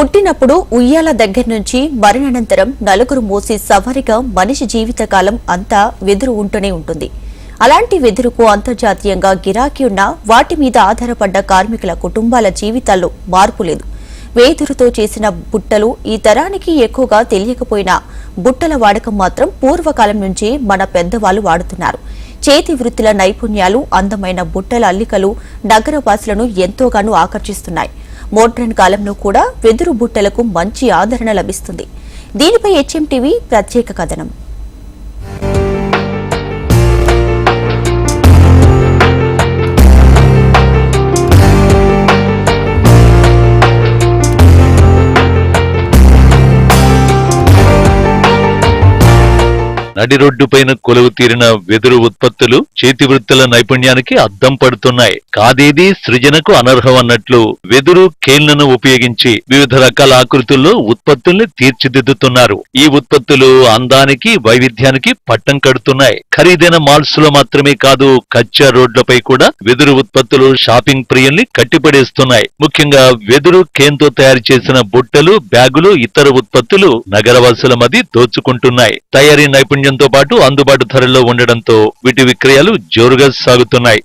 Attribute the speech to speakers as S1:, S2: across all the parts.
S1: పుట్టినప్పుడు ఉయ్యాల దగ్గర నుంచి మరణానంతరం నలుగురు మోసి సవారిగా మనిషి జీవితకాలం అంతా వెదురు ఉంటూనే ఉంటుంది. అలాంటి వెదురుకు అంతర్జాతీయంగా గిరాకీ ఉన్న వాటి మీద ఆధారపడ్డ కార్మికుల కుటుంబాల జీవితాల్లో మార్పు లేదు. వేదురుతో చేసిన బుట్టలు ఈ తరానికి ఎక్కువగా తెలియకపోయినా బుట్టల వాడకం మాత్రం పూర్వకాలం నుంచి మన పెద్దవాళ్ళు వాడుతున్నారు. చేతి వృత్తుల నైపుణ్యాలు అందమైన బుట్టల అల్లికలు నగరవాసులను ఎంతోగానో ఆకర్షిస్తున్నాయి. మోడ్రన్ కాలంలో కూడా వెదురు బుట్టలకు మంచి ఆదరణ లభిస్తుంది. దీనిపై హెచ్ఎంటీవీ ప్రత్యేక కథనం.
S2: నడి రోడ్డు పైన కొలువు తీరిన వెదురు ఉత్పత్తులు చేతి వృత్తుల నైపుణ్యానికి అద్దం పడుతున్నాయి. కాదేది సృజనకు అనర్హం అన్నట్లు వెదురు కేన్లను ఉపయోగించి వివిధ రకాల ఆకృతుల్లో ఉత్పత్తుల్ని తీర్చిదిద్దుతున్నారు. ఈ ఉత్పత్తులు అందానికి వైవిధ్యానికి పట్టం కడుతున్నాయి. ఖరీదైన మాల్స్లో మాత్రమే కాదు కచ్చా రోడ్లపై కూడా వెదురు ఉత్పత్తులు షాపింగ్ ప్రియుల్ని కట్టిపడేస్తున్నాయి. ముఖ్యంగా వెదురు కేన్తో తయారు చేసిన బుట్టలు బ్యాగులు ఇతర ఉత్పత్తులు నగరవాసుల మధ్య దోచుకుంటున్నాయి. తయారీ సౌకర్యంతో పాటు అందుబాటు ధరల్లో ఉండడంతో వీటి విక్రయాలు జోరుగా సాగుతున్నాయి.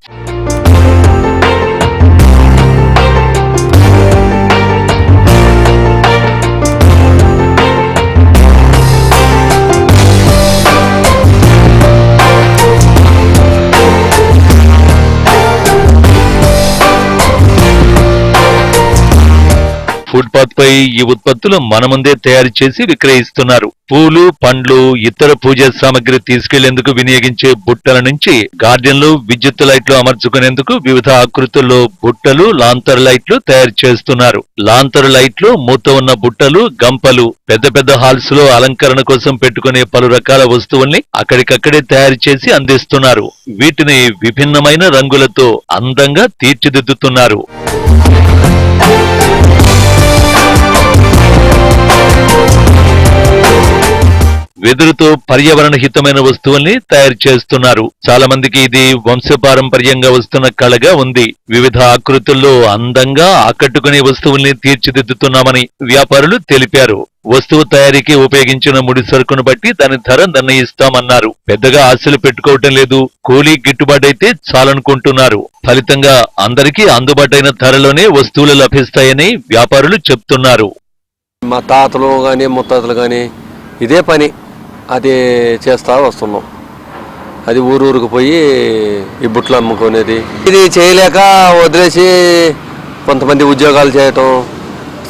S2: ఫుట్పాత్ పై ఈ ఉత్పత్తులు మన ముందే తయారు చేసి విక్రయిస్తున్నారు. పూలు పండ్లు ఇతర పూజా సామగ్రి తీసుకెళ్ళేందుకు వినియోగించే బుట్టల నుంచి గార్డెన్లు విద్యుత్ లైట్లు అమర్చుకునేందుకు వివిధ ఆకృతుల్లో బుట్టలు లాంతర్ లైట్లు తయారు చేస్తున్నారు. లాంతర్ లైట్లు మూత ఉన్న బుట్టలు గంపలు పెద్ద పెద్ద హాల్స్లో అలంకరణ కోసం పెట్టుకునే పలు రకాల వస్తువుల్ని అక్కడికక్కడే తయారు చేసి అందిస్తున్నారు. వీటిని విభిన్నమైన రంగులతో అందంగా తీర్చిదిద్దుతున్నారు. వెదురుతో పర్యావరణ హితమైన వస్తువుల్ని తయారు చేస్తున్నారు. చాలా మందికి ఇది వంశపారంపర్యంగా వస్తున్న కళగా ఉంది. వివిధ ఆకృతుల్లో అందంగా ఆకట్టుకునే వస్తువుల్ని తీర్చిదిద్దుతున్నామని వ్యాపారులు తెలిపారు. వస్తువు తయారీకి ఉపయోగించిన ముడి సరుకును బట్టి దాని ధర నిర్ణయిస్తామన్నారు. పెద్దగా ఆశలు పెట్టుకోవటం లేదు. కూలీ గిట్టుబాటైతే చాలనుకుంటున్నారు. ఫలితంగా అందరికీ అందుబాటైన ధరలోనే వస్తువులు లభిస్తాయని వ్యాపారులు చెప్తున్నారు.
S3: మా తాతలు కానీ ముత్తాతలు కానీ ఇదే పని. అది చేస్తూ వస్తున్నాం. అది ఊరూరుకు పోయి ఈ బుట్లు అమ్ముకునేది. ఇది చేయలేక వదిలేసి కొంతమంది ఉద్యోగాలు చేయటం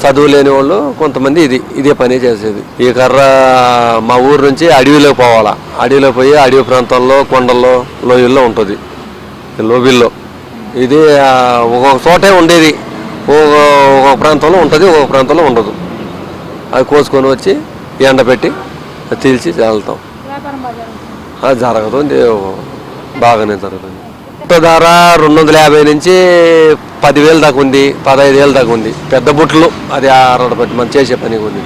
S3: చదువు లేని వాళ్ళు కొంతమంది ఇది ఇదే పని చేసేది. ఈ కర్ర మా ఊరు నుంచి అడవిలోకి పోవాలా. అడవిలో పోయి అడవి ప్రాంతాల్లో కొండల్లో లోయల్లో ఉంటుంది. లోబిల్లో. ఇది ఒక్కొక్క చోటే ఉండేది. ఒక్కొక్క ఒక్కొక్క ప్రాంతంలో ఉంటుంది ఒక్కొక్క ప్రాంతంలో ఉండదు. అది కోసుకొని వచ్చి ఎండబెట్టి తీల్చి వెళ్తాం అది జరుగుతుంది. బాగానే జరుగుతుంది. బుట్ట ధర రెండు వందల యాభై నుంచి పదివేలు దాకా ఉంది పదహైదు వేలు దాకా ఉంది. పెద్ద బుట్టలు అది ఆరడ బట్టి మనం చేసే పని ఉంది.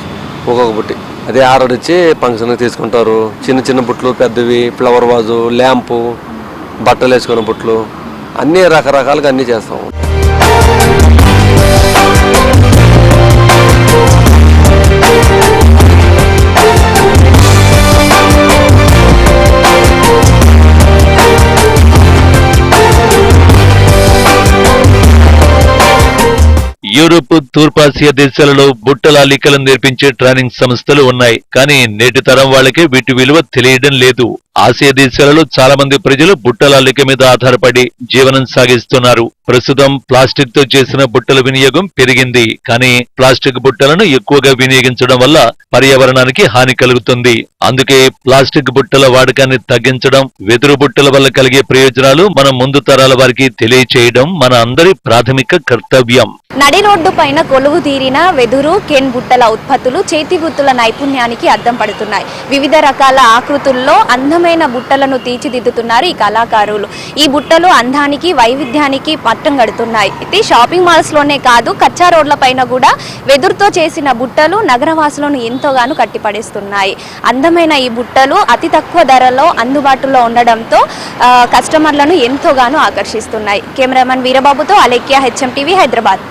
S3: ఒక్కొక్క బుట్టి. అది ఆరడిచ్చి ఫంక్షన్కి తీసుకుంటారు. చిన్న చిన్న బుట్టలు పెద్దవి ఫ్లవర్ వాజు ల్యాంపు బట్టలు వేసుకునే బుట్టలు. అన్నీ రకరకాలుగా అన్నీ చేస్తాం.
S2: యూరోప్ తూర్పాసియా దేశాలలో బుట్టల అల్లికలను నేర్పించే ట్రైనింగ్ సంస్థలు ఉన్నాయి. కానీ నేటి తరం వాళ్ళకే వీటి విలువ తెలియడం లేదు. ఆసియా దేశాలలో చాలా మంది ప్రజలు బుట్టల అల్లిక మీద ఆధారపడి జీవనం సాగిస్తున్నారు. ప్రస్తుతం ప్లాస్టిక్తో చేసిన బుట్టల వినియోగం పెరిగింది. కానీ ప్లాస్టిక్ బుట్టలను ఎక్కువగా వినియోగించడం వల్ల పర్యావరణానికి హాని కలుగుతుంది. అందుకే ప్లాస్టిక్ బుట్టల వాడకాన్ని తగ్గించడం వెదురు బుట్టల వల్ల కలిగే ప్రయోజనాలు మన ముందు తరాల వారికి తెలియచేయడం మన అందరి ప్రాథమిక కర్తవ్యం.
S4: నడి రోడ్డు పైన కొలువు తీరిన వెదురు కెన్ బుట్టల ఉత్పత్తులు చేతి వృత్తుల నైపుణ్యానికి అద్దం పడుతున్నాయి. వివిధ రకాల ఆకృతుల్లో అందమైన బుట్టలను తీర్చిదిద్దుతున్నారు ఈ కళాకారులు. ఈ బుట్టలు అందానికి వైవిధ్యానికి పట్టం కడుతున్నాయి. ఇది షాపింగ్ మాల్స్లోనే కాదు కచ్చా రోడ్ల పైన కూడా వెదురుతో చేసిన బుట్టలు నగరవాసులను ఎంతోగాను కట్టిపడేస్తున్నాయి. అందమైన ఈ బుట్టలు అతి తక్కువ ధరలో అందుబాటులో ఉండడంతో కస్టమర్లను ఎంతోగాను ఆకర్షిస్తున్నాయి. కెమెరామెన్ వీరబాబుతో అలెక్య హెచ్ఎం టీవీ హైదరాబాద్.